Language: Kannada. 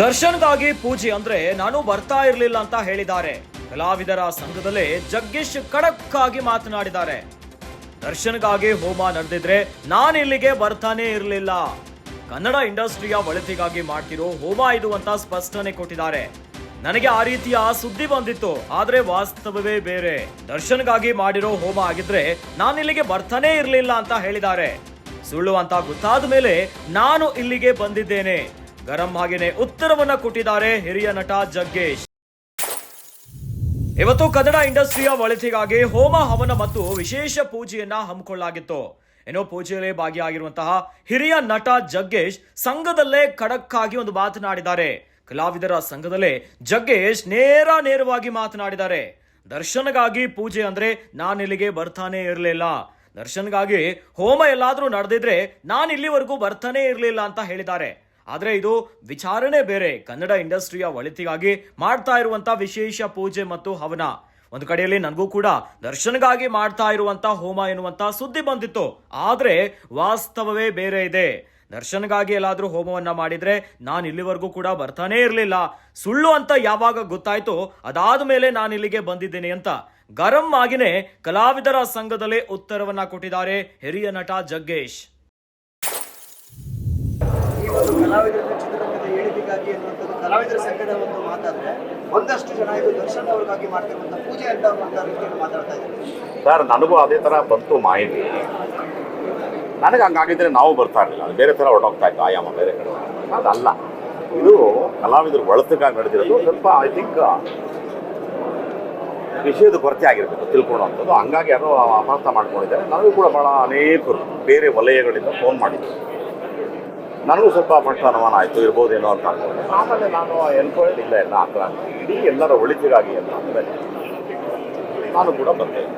ದರ್ಶನ್ಗಾಗಿ ಪೂಜೆ ಅಂದ್ರೆ ನಾನು ಬರ್ತಾ ಇರಲಿಲ್ಲ ಅಂತ ಹೇಳಿದ್ದಾರೆ. ಕಲಾವಿದರ ಸಂಘದಲ್ಲಿ ಜಗ್ಗೇಶ್ ಖಡಕ್ ಆಗಿ ಮಾತನಾಡಿದ್ದಾರೆ. ದರ್ಶನ್ಗಾಗಿ ಹೋಮ ನಡೆದಿದ್ರೆ ನಾನು ಇಲ್ಲಿಗೆ ಬರ್ತಾನೆ ಇರಲಿಲ್ಲ. ಕನ್ನಡ ಇಂಡಸ್ಟ್ರಿಯ ಒಳಿತಿಗಾಗಿ ಮಾಡ್ತಿರೋ ಹೋಮ ಇದು ಅಂತ ಸ್ಪಷ್ಟನೆ ಕೊಟ್ಟಿದ್ದಾರೆ. ನನಗೆ ಆ ರೀತಿಯ ಸುದ್ದಿ ಬಂದಿತ್ತು, ಆದ್ರೆ ವಾಸ್ತವವೇ ಬೇರೆ. ದರ್ಶನ್ಗಾಗಿ ಮಾಡಿರೋ ಹೋಮ ಆಗಿದ್ರೆ ನಾನು ಇಲ್ಲಿಗೆ ಬರ್ತಾನೆ ಇರಲಿಲ್ಲ ಅಂತ ಹೇಳಿದ್ದಾರೆ. ಸುಳ್ಳು ಅಂತ ಗೊತ್ತಾದ ಮೇಲೆ ನಾನು ಇಲ್ಲಿಗೆ ಬಂದಿದ್ದೇನೆ. ಗರಂ ಹಾಗೇನೆ ಉತ್ತರವನ್ನ ಕೊಟ್ಟಿದ್ದಾರೆ ಹಿರಿಯ ನಟ ಜಗ್ಗೇಶ್. ಇವತ್ತು ಕನ್ನಡ ಇಂಡಸ್ಟ್ರಿಯ ಒಳಿತಿಗಾಗಿ ಹೋಮ, ಹವನ ಮತ್ತು ವಿಶೇಷ ಪೂಜೆಯನ್ನ ಹಮ್ಮಿಕೊಳ್ಳಲಾಗಿತ್ತು. ಏನೋ ಪೂಜೆಯಲ್ಲಿ ಭಾಗಿಯಾಗಿರುವಂತಹ ಹಿರಿಯ ನಟ ಜಗ್ಗೇಶ್ ಸಂಘದಲ್ಲೇ ಖಡಕ್ ಆಗಿ ಒಂದು ಮಾತನಾಡಿದ್ದಾರೆ. ಕಲಾವಿದರ ಸಂಘದಲ್ಲೇ ಜಗ್ಗೇಶ್ ನೇರ ನೇರವಾಗಿ ಮಾತನಾಡಿದ್ದಾರೆ. ದರ್ಶನಗಾಗಿ ಪೂಜೆ ಅಂದ್ರೆ ನಾನು ಇಲ್ಲಿಗೆ ಬರ್ತಾನೆ ಇರಲಿಲ್ಲ. ದರ್ಶನ್ಗಾಗಿ ಹೋಮ ಎಲ್ಲಾದ್ರೂ ನಡೆದಿದ್ರೆ ನಾನು ಇಲ್ಲಿವರೆಗೂ ಬರ್ತಾನೆ ಇರಲಿಲ್ಲ ಅಂತ ಹೇಳಿದ್ದಾರೆ. ಆದ್ರೆ ಇದು ವಿಚಾರಣೆ ಬೇರೆ. ಕನ್ನಡ ಇಂಡಸ್ಟ್ರಿಯ ಒಳಿತಿಗಾಗಿ ಮಾಡ್ತಾ ಇರುವಂತ ವಿಶೇಷ ಪೂಜೆ ಮತ್ತು ಹವನ. ಒಂದು ಕಡೆಯಲ್ಲಿ ನನಗೂ ಕೂಡ ದರ್ಶನಗಾಗಿ ಮಾಡ್ತಾ ಇರುವಂತ ಹೋಮ ಎನ್ನುವಂತ ಸುದ್ದಿ ಬಂದಿತ್ತು. ಆದರೆ ವಾಸ್ತವವೇ ಬೇರೆ ಇದೆ. ದರ್ಶನಗಾಗಿ ಎಲ್ಲಾದರೂ ಹೋಮವನ್ನ ಮಾಡಿದ್ರೆ ನಾನು ಇಲ್ಲಿವರೆಗೂ ಕೂಡ ಬರ್ತಾನೆ ಇರಲಿಲ್ಲ. ಸುಳ್ಳು ಅಂತ ಯಾವಾಗ ಗೊತ್ತಾಯಿತು ಅದಾದ ಮೇಲೆ ನಾನು ಇಲ್ಲಿಗೆ ಬಂದಿದ್ದೇನೆ ಅಂತ. ಗರಂ ಆಗಿನೇ ಕಲಾವಿದರ ಸಂಘದಲ್ಲೇ ಉತ್ತರವನ್ನ ಕೊಟ್ಟಿದ್ದಾರೆ ಹಿರಿಯ ನಟ ಜಗ್ಗೇಶ್. ಈ ಒಂದು ಕಲಾವಿದರ ಚಿತ್ರರಂಗದ ಏಳಿಗೆಗಾಗಿ ಅನ್ನುವಂಥದ್ದು ಕಲಾವಿದರ ಸಂಘದ ಒಂದು ಮಾತಾದ್ರೆ ಒಂದಷ್ಟು ಜನ ಇದು ದರ್ಶನ್ ಅವ್ರಿಗಾಗಿ ಮಾಡ್ತಿರುವಂಥ ಪೂಜೆ ಅಂತ ರೀತಿಯಲ್ಲಿ ಮಾತಾಡ್ತಾ ಇದ್ದಾರೆ. ಸರ್, ನನಗೂ ಅದೇ ಥರ ಬಂತು ಮಾಹಿತಿ. ನನಗೆ ಹಂಗಾಗಿದ್ರೆ ನಾವು ಬರ್ತಾ ಇರಲಿಲ್ಲ. ಬೇರೆ ಥರ ಹೊರಟೋಗ್ತಾ ಇತ್ತು, ಆಯಾಮ ಬೇರೆ ಕಡೆ ಅದಲ್ಲ. ಇದು ಕಲಾವಿದರು ಒಳತಕ್ಕಾಗಿ ನಡೆದಿರೋದು. ಸ್ವಲ್ಪ ಐ ಥಿಂಕ್ ವಿಷಯದ ಕೊರತೆ ಆಗಿರಬೇಕು, ತಿಳ್ಕೊಳ್ಳೋವಂಥದ್ದು. ಹಂಗಾಗಿ ಯಾರೋ ಅಪಾರ್ಥ ಮಾಡ್ಕೊಂಡಿದ್ದಾರೆ. ನನಗೂ ಕೂಡ ಭಾಳ ಅನೇಕರು ಬೇರೆ ವಲಯಗಳಿಂದ ಫೋನ್ ಮಾಡಿದ್ರು. ನನಗೂ ಸ್ವಲ್ಪ ಫಸ್ಟ್ ಅನುಮಾನ ಆಯಿತು, ಇರ್ಬೋದೇನೋ ಅಂತ ಅನ್ಕೊಂಡೆ. ಆಮೇಲೆ ನಾನು ಎನ್ಕ್ವೈರಿ ಇಲ್ಲ ಎಲ್ಲ ಆ ಥರ ಇಡೀ ಎಲ್ಲರ ಒಳಿತಿಗಾಗಿ ಅಂತ ಅಂದಮೇಲೆ ನಾನು ಕೂಡ ಬರ್ತೇನೆ